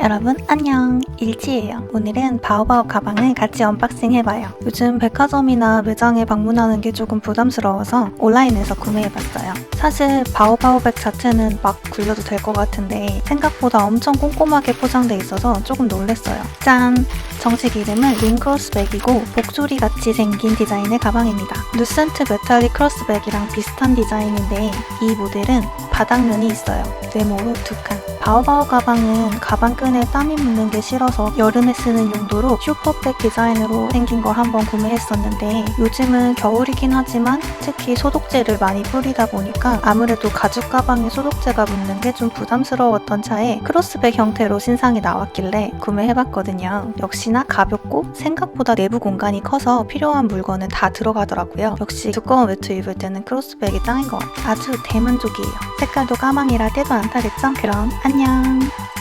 여러분 안녕. 일지예요. 오늘은 바오바오 가방을 같이 언박싱 해봐요. 요즘 백화점이나 매장에 방문하는 게 조금 부담스러워서 온라인에서 구매해봤어요. 사실 바오바오백 자체는 막 굴려도 될 것 같은데 생각보다 엄청 꼼꼼하게 포장돼 있어서 조금 놀랬어요. 짠! 정식 이름은 링크로스백이고 목소리 같이 생긴 디자인의 가방입니다. 루센트 메탈릭 크로스백이랑 비슷한 디자인인데 이 모델은 바닥면이 있어요 네모로 두 칸. 바오바오 가방은 가방끈에 땀이 묻는 게 싫어서 여름에 쓰는 용도로 슈퍼백 디자인으로 생긴 걸 한번 구매했었는데 요즘은 겨울이긴 하지만 특히 소독제를 많이 뿌리다 보니까 아무래도 가죽 가방에 소독제가 묻는 게 좀 부담스러웠던 차에 크로스백 형태로 신상이 나왔길래 구매해봤거든요. 역시나 가볍고 생각보다 내부 공간이 커서 필요한 물건은 다 들어가더라고요. 역시 두꺼운 외투 입을 때는 크로스백이 짱인 것 같아요. 아주 대만족이에요. 색깔도 까망이라 때도 안 타겠죠? 그럼 안녕!